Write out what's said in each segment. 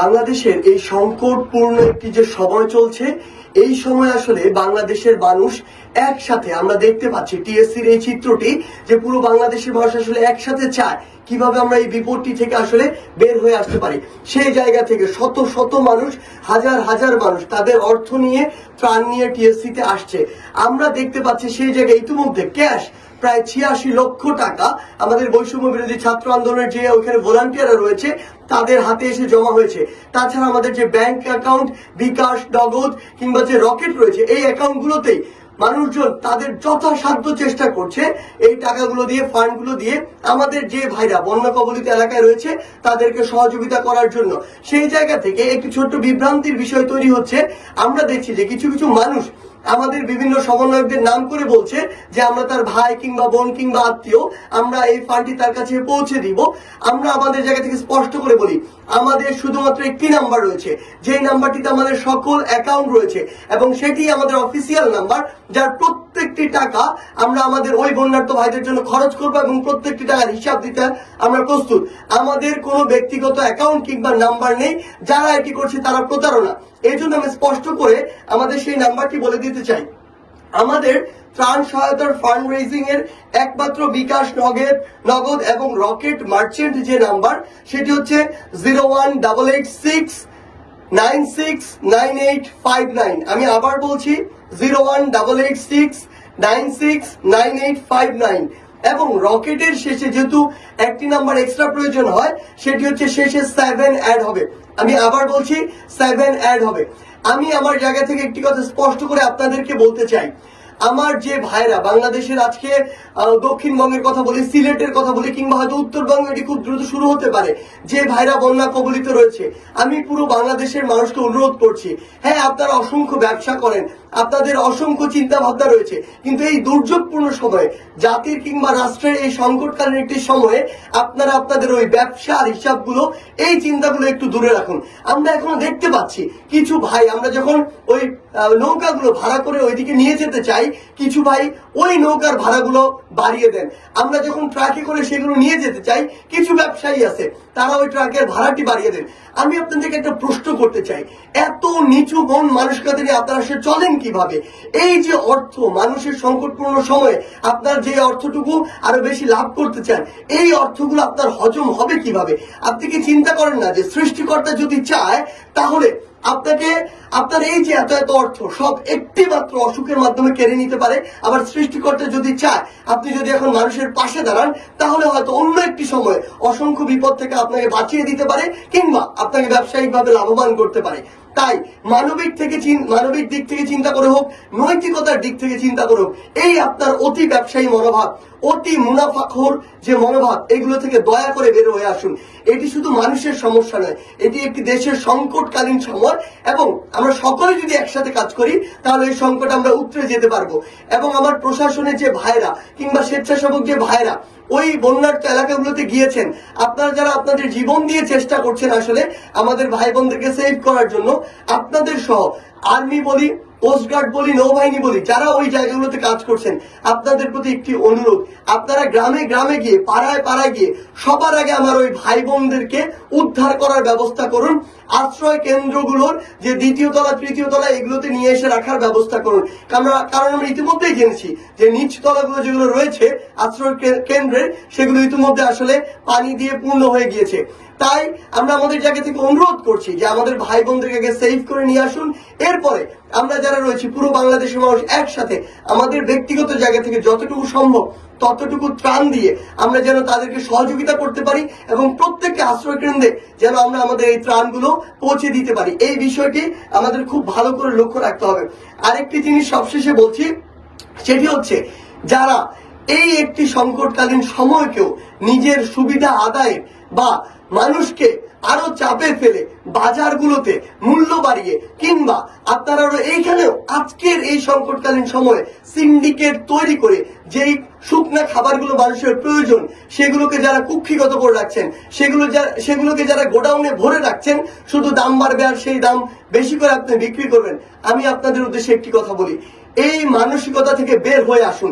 বাংলাদেশের এই সংকটপূর্ণ একটি যে সময় চলছে, এই সময় আসলে বাংলাদেশের মানুষ একসাথে আমরা দেখতে পাচ্ছি, টিএসসির এই চিত্রটি যে পুরো বাংলাদেশের মানুষ আসলে একসাথে চায়, কীভাবে আমরা এই বিপদটি থেকে আসলে বের হয়ে আসতে পারি। সেই জায়গা থেকে শত শত মানুষ, হাজার হাজার মানুষ তাদের অর্থ নিয়ে, ত্রাণ নিয়ে টিএসসিতে আসছে। আমরা দেখতে পাচ্ছি সেই জায়গায় ইতিমধ্যে ক্যাশ, প্রায় ছিয়াশি লক্ষ টাকা আমাদের বৈষম্য বিরোধী ছাত্র আন্দোলনের যে ওইখানে ভলান্টিয়াররা রয়েছে তাদের হাতে এসে জমা হয়েছে। তাছাড়া আমাদের যে ব্যাংক অ্যাকাউন্ট, বিকাশ, নগদ কিংবা যে রকেট রয়েছে, এই অ্যাকাউন্টগুলোতেই মানুষজন তাদের যথাসাধ্য চেষ্টা করছে এই টাকাগুলো দিয়ে, ফান্ডগুলো দিয়ে। আমাদের যে ভাইরা বন্যা কবলিত এলাকায় রয়েছে, তাদেরকে সহযোগিতা করার জন্য। সেই জায়গা থেকে একটি ছোট্ট বিভ্রান্তির বিষয় তৈরি হচ্ছে। আমরা দেখছি যে কিছু কিছু মানুষ আমাদের বিভিন্ন সমন্বয়কদের নাম করে বলছে যে আমরা তার ভাই কিংবা বোন কিংবা আত্মীয়, আমরা এই ফান্ডটি তার কাছে পৌঁছে দিব। আমরা আমাদের জায়গা থেকে স্পষ্ট করে বলি, আমাদের শুধুমাত্র একটি নাম্বার রয়েছে, যেই নাম্বারটিতে আমাদের সকল অ্যাকাউন্ট রয়েছে এবং সেটি আমাদের অফিসিয়াল নাম্বার, যার প্রত্যেকটি টাকা আমরা আমাদের ওই বন্যার্থ ভাইদের জন্য খরচ করব এবং প্রত্যেকটি টাকার হিসাব দিতে আমরা প্রস্তুত। আমাদের কোনো ব্যক্তিগত অ্যাকাউন্ট কিংবা নাম্বার নেই, যারা এটি করছে তারা প্রতারণা। এই জন্য আমি স্পষ্ট করে আমাদের সেই নাম্বারটি বলে দিতে চাই। আমাদের ত্রাণ সহায়তার ফান্ড রেজিং এর একমাত্র বিকাশ নগদ নগদ এবং রকেট মার্চেন্ট যে নাম্বার সেটি হচ্ছে zero one double eight six nine six nine eight five nine. আমি আবার বলছি zero one double eight six nine six nine eight five nine. এবং রকেটের শেষে যেহেতু একটি নাম্বার এক্সট্রা প্রয়োজন হয়, সেটি হচ্ছে শেষে সেভেন অ্যাড হবে। আমি আবার বলছি সেভেন অ্যাড হবে। আমি আমার জায়গা থেকে একটি কথা স্পষ্ট করে আপনাদেরকে বলতে চাই। আমার যে ভাইরা, বাংলাদেশের আজকে দক্ষিণবঙ্গের কথা বলি, সিলেটের কথা বলি, কিংবা হয়তো উত্তরবঙ্গে এটি খুব দ্রুত শুরু হতে পারে, যে ভাইরা বন্যা কবলিত রয়েছে, আমি পুরো বাংলাদেশের মানুষকে অনুরোধ করছি। হ্যাঁ আপনারা অসংখ্য ব্যবসা করেন আপনাদের অসংখ্য চিন্তা ভাবনা রয়েছে। কিন্তু এই দুর্যোগপূর্ণ সময়ে, জাতির কিংবা রাষ্ট্রের এই সংকটকালীন একটি সময়ে, আপনারা আপনাদের ওই ব্যবসার হিসাবগুলো, এই চিন্তাগুলো একটু দূরে রাখুন। আমরা এখনও দেখতে পাচ্ছি, কিছু ভাই, আমরা যখন ওই নৌকাগুলো ভাড়া করে ওইদিকে নিয়ে যেতে চাই, কিছু ভাই ওই নৌকার ভাড়াগুলো বাড়িয়ে দেন। আমরা যখন ট্রাকে করে সেগুলো নিয়ে যেতে চাই, কিছু ব্যবসায়ী আছে, তারা ওই ট্রাকের ভাড়াটি বাড়িয়ে দেন। আমি আপনাদেরকে একটা প্রশ্ন করতে চাই, এত নিচু মন নিয়ে আপনারা সে চলেন কীভাবে? এই যে অর্থ, মানুষের সংকটপূর্ণ সময়ে আপনার যে অর্থটুকু আরও বেশি লাভ করতে চান, এই অর্থগুলো আপনার হজম হবে কীভাবে? আপনি কি চিন্তা করেন না যে সৃষ্টিকর্তা যদি চায়, তাহলে আপনাকে, আপনার এই যে এত এত অর্থ, সব একটি মাত্র অসুখের মাধ্যমে কেড়ে নিতে পারে। আবার সৃষ্টিকর্তা যদি চায়, আপনি যদি এখন মানুষের পাশে দাঁড়ান, তাহলে হয়তো অন্য একটি সময় অসংখ্য বিপদ থেকে আপনাকে বাঁচিয়ে দিতে পারে, কিংবা আপনাকে ব্যবসায়িকভাবে লাভবান করতে পারে। তাই মানবিক থেকে মানবিক দিক থেকে চিন্তা করে হোক, নৈতিকতার দিক থেকে চিন্তা করে হোক এই আপনার অতি ব্যবসায়ী মনোভাব, অতি মুনাফাখোর যে মনোভাব, এগুলো থেকে দয়া করে বের হয়ে আসুন। এটি শুধু মানুষের সমস্যা নয়, এটি একটি দেশের সংকটকালীন সময় এবং আমরা সকলে যদি একসাথে কাজ করি, তাহলে এই সংকট আমরা উতরে যেতে পারব। এবং আমার প্রশাসনের যে ভাইরা কিংবা স্বেচ্ছাসেবক যে ভাইরা ওই বন্যার্থ এলাকাগুলোতে গিয়েছেন, আপনারা যারা আপনাদের জীবন দিয়ে চেষ্টা করছেন আসলে, আমাদের ভাই বোনদেরকে সেভ করার জন্য আপনাদের সহ। আর্মি বলি কোস্টগার্ড বলি, নৌবাহিনী বলি, যারা ওই জায়গাগুলোতে কাজ করছেন, আপনাদের প্রতি একটি অনুরোধ, আপনারা গ্রামে গ্রামে গিয়ে, পাড়ায় পাড়ায় গিয়ে, সবার আগে আমার ওই ভাই বোনদেরকে উদ্ধার করার ব্যবস্থা করুন, আশ্রয় কেন্দ্রগুলোর যে দ্বিতীয় তলা, তৃতীয় তলা, এগুলোতে নিয়ে এসে রাখার ব্যবস্থা করুন। কারণ কারণ আমরা ইতিমধ্যেই জেনেছি যে নিচ তলাগুলো যেগুলো রয়েছে, আশ্রয় কেন্দ্রের, সেগুলো ইতিমধ্যে আসলে পানি দিয়ে পূর্ণ হয়ে গিয়েছে। তাই আমরা আমাদের জায়গা থেকে অনুরোধ করছি যে আমাদের ভাই বোনদেরকে সেভ করে নিয়ে আসুন, এরপরে আমরা যারা রয়েছি, পুরো বাংলাদেশের মানুষ একসাথে, আমাদের ব্যক্তিগত জায়গা থেকে যতটুকু সম্ভব, ততটুকু ত্রাণ দিয়ে আমরা যেন তাদেরকে সহযোগিতা করতে পারি এবং প্রত্যেককে আশ্রয় কেন্দ্রে যেন আমরা আমাদের এই ত্রাণগুলো পৌঁছে দিতে পারি। এই বিষয়টি আমাদের খুব ভালো করে লক্ষ্য রাখতে হবে। আরেকটি জিনিস সবশেষে বলছি, সেটি হচ্ছে যারা এই একটি সংকটকালীন সময়কেও নিজের সুবিধা আদায়ে বা মানুষকে আরও চাপে ফেলে বাজারগুলোতে মূল্য বাড়িয়ে, কিংবা আপনারা এইখানেও আজকের এই সংকটকালীন সময়ে সিন্ডিকেট তৈরি করে যেই শুকনা খাবারগুলো মানুষের প্রয়োজন, সেগুলোকে যারা কুক্ষিগত করে রাখছেন, সেগুলো সেগুলোকে যারা গোডাউনে ভরে রাখছেন, শুধু দাম বাড়বে আর সেই দাম বেশি করে আপনি বিক্রি করবেন। আমি আপনাদের উদ্দেশ্যে একটি কথা বলি, এই মানসিকতা থেকে বের হয়ে আসুন।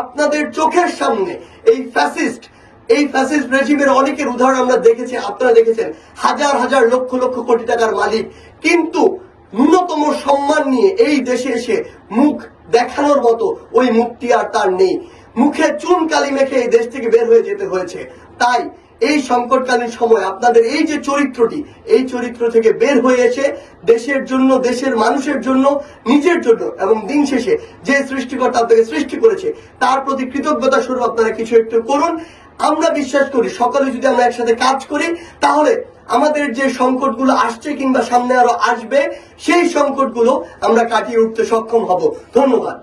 আপনাদের চোখের সামনে এই ফ্যাসিস্ট এই ফ্যাসিস্ট রেজিমের অনেকের উদাহরণ আমরা দেখেছি, আপনারা দেখেছেন, হাজার হাজার লক্ষ লক্ষ কোটি টাকার মালিক। কিন্তু ন্যূনতম সম্মান নিয়ে এই দেশে এসে মুখ দেখানোর মতো ওই মুক্তি আর তার নেই। মুখে চুন কালি মেখে এই দেশ থেকে বের হয়ে যেতে হয়েছে। তাই এই সংকটকালীন সময় আপনাদের এই যে চরিত্রটি, এই চরিত্র থেকে বের হয়ে এসে দেশের জন্য, দেশের মানুষের জন্য, নিজের জন্য এবং দিন শেষে যে সৃষ্টিকর্তা আপনাকে সৃষ্টি করেছে, তার প্রতি কৃতজ্ঞতা স্বরূপ আপনারা কিছু একটু করুন। আমরা বিশ্বাস করি সকালে যদি আমরা একসাথে কাজ করি, তাহলে আমাদের যে সংকটগুলো আসছে কিংবা সামনে আরও আসবে, সেই সংকটগুলো আমরা কাটিয়ে উঠতে সক্ষম হব। ধন্যবাদ।